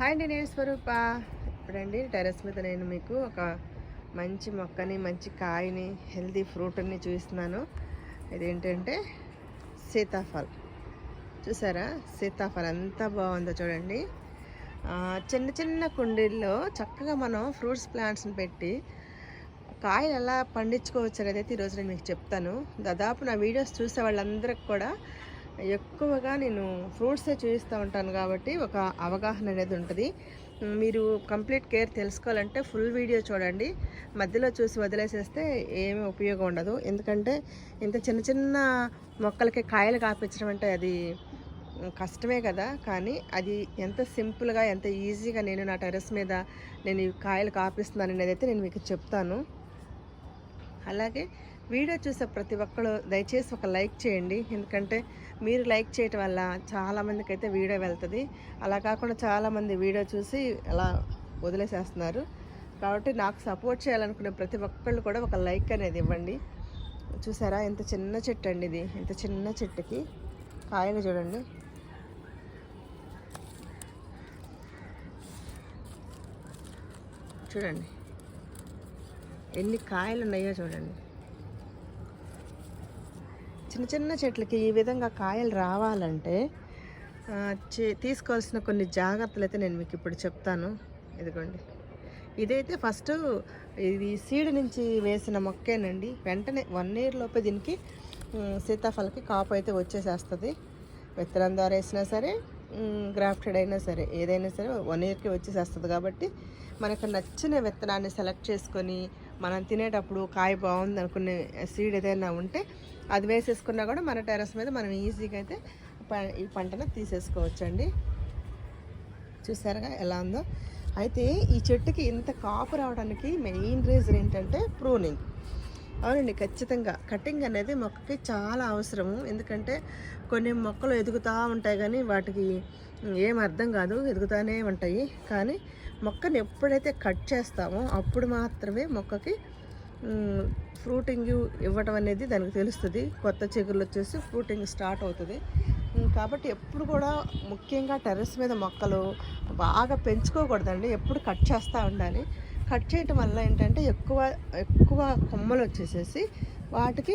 Hi అండి నేను స్వరూప. ఇప్పుడండి terrace మీద నేను మీకు ఒక మంచి మొక్కని మంచి కాయని హెల్తీ ఫ్రూట్ని చూపిస్తున్నాను. ఇదేంటంటే సీతాఫల్. చూసారా? సీతాఫల్ ఎంత బాగుందో చూడండి. చిన్న చిన్న కుండీల్లో చక్కగా మనం ఫ్రూట్స్ ప్లాంట్స్ని పెట్టి కాయలు ఎలా పండించుకోవచ్చు అనేది అయితే ఈరోజు నేను మీకు చెప్తాను. దాదాపు నా వీడియోస్ చూసే వాళ్ళందరికి కూడా ఎక్కువగా నేను ఫ్రూట్సే చూపిస్తూ ఉంటాను కాబట్టి ఒక అవగాహన అనేది ఉంటుంది. మీరు కంప్లీట్ కేర్ తెలుసుకోవాలంటే ఫుల్ వీడియో చూడండి. మధ్యలో చూసి వదిలేసేస్తే ఏమీ ఉపయోగం ఉండదు. ఎందుకంటే ఇంత చిన్న చిన్న మొక్కలకి కాయలు కాపించడం అంటే అది కష్టమే కదా. కానీ అది ఎంత సింపుల్గా ఎంత ఈజీగా నేను నా టెర్రస్ మీద నేను ఈ కాయలు కాపిస్తున్నాను అనేది అయితే నేను మీకు చెప్తాను. అలాగే వీడియో చూసే ప్రతి ఒక్కరు దయచేసి ఒక లైక్ చేయండి. ఎందుకంటే మీరు లైక్ చేయటం వల్ల చాలామందికి అయితే వీడియో వెళ్తుంది. అలా కాకుండా చాలామంది వీడియో చూసి అలా వదిలేసేస్తున్నారు. కాబట్టి నాకు సపోర్ట్ చేయాలనుకునే ప్రతి ఒక్కళ్ళు కూడా ఒక లైక్ అనేది ఇవ్వండి. చూసారా? ఎంత చిన్న చెట్టు అండి ఇది. ఎంత చిన్న చెట్టుకి కాయలు చూడండి. చూడండి. ఎన్ని కాయలు ఉన్నాయో చూడండి. చిన్న చిన్న చెట్లకి ఈ విధంగా కాయలు రావాలంటే చే- తీసుకోవాల్సిన కొన్ని జాగ్రత్తలు అయితే నేను మీకు ఇప్పుడు చెప్తాను. ఇదిగోండి. ఇదైతే ఫస్ట్ ఇది సీడ్ నుంచి వేసిన మొక్కేనండి. వెంటనే వన్ ఇయర్ లోపే దీనికి సీతాఫలకి కాపు అయితే వచ్చేసేస్తుంది. విత్తనం ద్వారా వేసినా సరే గ్రాఫ్టెడ్ అయినా సరే ఏదైనా సరే వన్ ఇయర్కి వచ్చేసేస్తుంది కాబట్టి మనకు నచ్చిన విత్తనాన్ని సెలెక్ట్ చేసుకొని మనం తినేటప్పుడు కాయ బాగుంది అనుకునే సీడ్ ఏదైనా ఉంటే అది వేసేసుకున్నా కూడా మన టెరస్ మీద మనం ఈజీగా అయితే ప- ఈ పంటను తీసేసుకోవచ్చండి. చూసారుగా ఎలా ఉందో? అయితే ఈ చెట్టుకి ఇంత కాపు రావడానికి మెయిన్ రీజన్ ఏంటంటే ప్రూనింగ్ అవునండి ఖచ్చితంగా. కటింగ్ అనేది మొక్కకి చాలా అవసరము. ఎందుకంటే కొన్ని మొక్కలు ఎదుగుతూ ఉంటాయి కానీ వాటికి ఏం అర్థం కాదు ఎదుగుతూనే ఉంటాయి. కానీ మొక్కని ఎప్పుడైతే కట్ చేస్తామో అప్పుడు మాత్రమే మొక్కకి ఫ్రూటింగ్ ఇవ్వటం అనేది దానికి తెలుస్తుంది. కొత్త చిగురులు వచ్చేసి ఫ్రూటింగ్ స్టార్ట్ అవుతుంది. కాబట్టి ఎప్పుడు కూడా ముఖ్యంగా టెర్రస్ మీద మొక్కలు బాగా పెంచుకోకూడదండి. ఎప్పుడు కట్ చేస్తూ ఉండాలి. కట్ చేయటం వల్ల ఏంటంటే ఎక్కువ ఎక్కువ కొమ్మలు వచ్చేసేసి వాటికి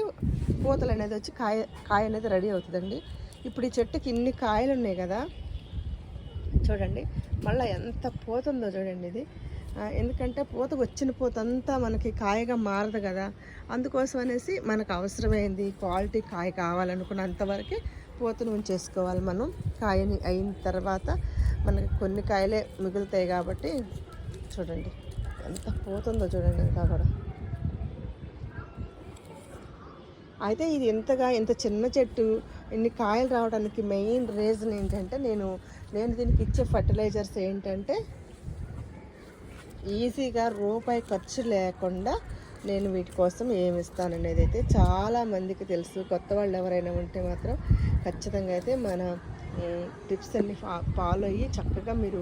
పూతలు అనేది వచ్చి కాయ కాయ అనేది రెడీ అవుతుందండి. ఇప్పుడు ఈ చెట్టుకి ఇన్ని కాయలు ఉన్నాయి కదా చూడండి. మళ్ళీ ఎంత పోతుందో చూడండి ఇది. ఎందుకంటే పూత వచ్చిన పూత అంతా మనకి కాయగా మారదు కదా. అందుకోసం అనేసి మనకు అవసరమైంది క్వాలిటీ కాయ కావాలనుకున్నంతవరకే పూతను ఉంచేసుకోవాలి మనం. కాయని అయిన తర్వాత మనకి కొన్ని కాయలే మిగులుతాయి కాబట్టి చూడండి. ఎంత పోతుందో చూడండి ఇంకా కూడా. అయితే ఇది ఎంతగా ఇంత చిన్న చెట్టు ఇన్ని కాయలు రావడానికి మెయిన్ రీజన్ ఏంటంటే నేను నేను దీనికి ఇచ్చే ఫర్టిలైజర్స్ ఏంటంటే ఈజీగా రూపాయి ఖర్చు లేకుండా నేను వీటి కోసం ఏమి ఇస్తాననేది అయితే చాలా మందికి తెలుసు. కొత్త వాళ్ళు ఎవరైనా ఉంటే మాత్రం ఖచ్చితంగా అయితే మన టిప్స్ అన్ని ఫా ఫాలో అయ్యి చక్కగా మీరు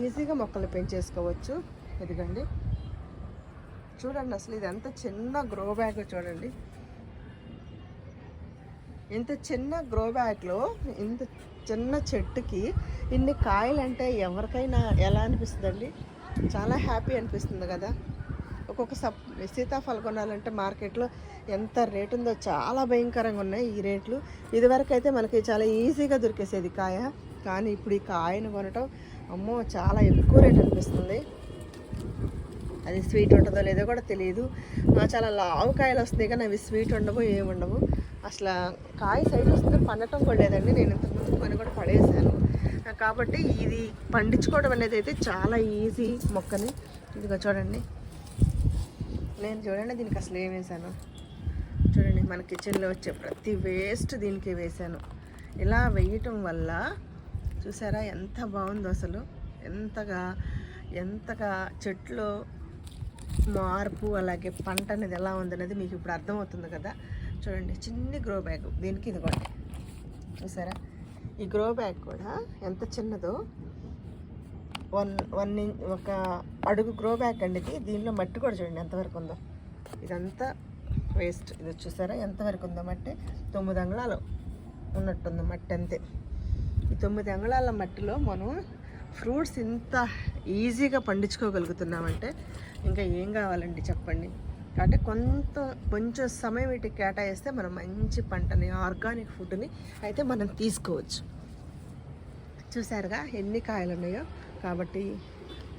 ఈజీగా మొక్కలు పెంచేసుకోవచ్చు. ఎదుగండి చూడండి అసలు ఇది ఎంత చిన్న గ్రో బ్యాగ్ చూడండి. ఇంత చిన్న గ్రో బ్యాగ్లో ఇంత చిన్న చెట్టుకి ఇన్ని కాయలు అంటే ఎవరికైనా ఎలా అనిపిస్తుందండి? చాలా హ్యాపీ అనిపిస్తుంది కదా. ఒక్కొక్క సప్ సీతాఫలం కొనాలంటే మార్కెట్లో ఎంత రేటు ఉందో చాలా భయంకరంగా ఉన్నాయి ఈ రేట్లు. ఇదివరకు అయితే మనకి చాలా ఈజీగా దొరికేసేది కాయ. కానీ ఇప్పుడు ఈ కాయను కొనటం అమ్మో చాలా ఎక్కువ రేట్ అనిపిస్తుంది. అది స్వీట్ ఉంటుందో లేదో కూడా తెలియదు చాలా లావు కాయలు వస్తాయి కానీ అవి స్వీట్ ఉండవు ఏమి ఉండవు. అసలు కాయ సైజ్ వస్తుంది పండటం కూడా లేదండి. నేను ఇంతకుముందు కొని కూడా పడేసాను కాబట్టి ఇది పండించుకోవడం అనేది అయితే చాలా ఈజీ మొక్కని. ఇదిగో చూడండి. నేను చూడండి దీనికి అసలు ఏం వేసాను చూడండి మన కిచెన్లో వచ్చే ప్రతి వేస్ట్ దీనికి వేసాను ఇలా వేయటం వల్ల చూసారా ఎంత బాగుందో అసలు. ఎంతగా ఎంతగా చెట్లు మార్పు అలాగే పంట అనేది ఎలా ఉందనేది మీకు ఇప్పుడు అర్థమవుతుంది కదా. చూడండి చిన్ని గ్రో బ్యాగ్ దీనికి ఇది కూడా చూసారా? ఈ గ్రో బ్యాగ్ కూడా ఎంత చిన్నదో వన్ వన్ ఒక అడుగు గ్రో బ్యాగ్ అండి ఇది. దీనిలో మట్టి కూడా చూడండి ఎంతవరకు ఉందో. ఇదంతా వేస్ట్ ఇది చూసారా? ఎంతవరకు ఉందో మట్టి? తొమ్మిది అంగుళాలు ఉన్నట్టుంది మట్టి అంతే. ఈ తొమ్మిది అంగుళాల మట్టిలో మనం ఫ్రూట్స్ ఇంత ఈజీగా పండించుకోగలుగుతున్నామంటే ఇంకా ఏం కావాలండి చెప్పండి? అంటే కొంత కొంచెం సమయం వీటికి కేటాయిస్తే మనం మంచి పంటని ఆర్గానిక్ ఫుడ్ని అయితే మనం తీసుకోవచ్చు. చూసారుగా ఎన్ని కాయలు ఉన్నాయో కాబట్టి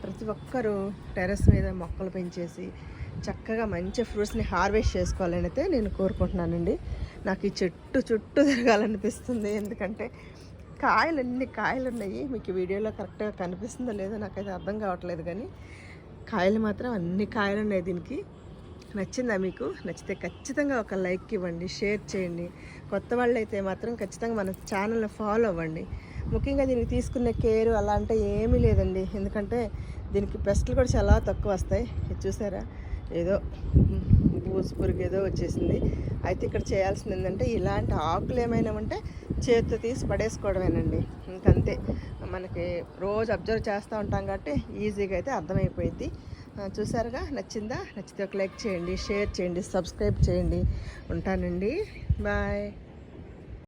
ప్రతి ఒక్కరూ టెర్రస్ మీద మొక్కలు పెంచేసి చక్కగా మంచి ఫ్రూట్స్ని హార్వెస్ట్ చేసుకోవాలని అయితే నేను కోరుకుంటున్నానండి. నాకు ఈ చెట్టు చుట్టూ తిరగాలనిపిస్తుంది. ఎందుకంటే కాయలు ఎన్ని కాయలు ఉన్నాయి మీకు వీడియోలో కరెక్ట్గా కనిపిస్తుందో లేదో నాకైతే అర్థం కావట్లేదు కానీ కాయలు మాత్రం అన్ని కాయలు ఉన్నాయి దీనికి. నచ్చిందా మీకు? నచ్చితే ఖచ్చితంగా ఒక లైక్ ఇవ్వండి షేర్ చేయండి. కొత్త వాళ్ళు అయితే మాత్రం ఖచ్చితంగా మన ఛానల్ని ఫాలో అవ్వండి. ముఖ్యంగా దీనికి తీసుకునే కేర్ అలా అంటే ఏమీ లేదండి. ఎందుకంటే దీనికి పెస్ట్లు కూడా చాలా తక్కువ వస్తాయి. చూసారా? ఏదో బూజు పురుగు ఏదో వచ్చేసింది. అయితే ఇక్కడ చేయాల్సింది ఏంటంటే ఇలాంటి ఆకులు ఏమైనా ఉంటే చేతితో తీసి పడేసుకోవడమేనండి. ఇంకంతే. మనకి రోజు అబ్జర్వ్ చేస్తూ ఉంటాం కాబట్టి ఈజీగా అయితే అర్థమైపోయింది చూసారుగా? నచ్చిందా? నచ్చితే ఒక లైక్ చేయండి షేర్ చేయండి సబ్స్క్రైబ్ చేయండి. ఉంటానండి. బాయ్.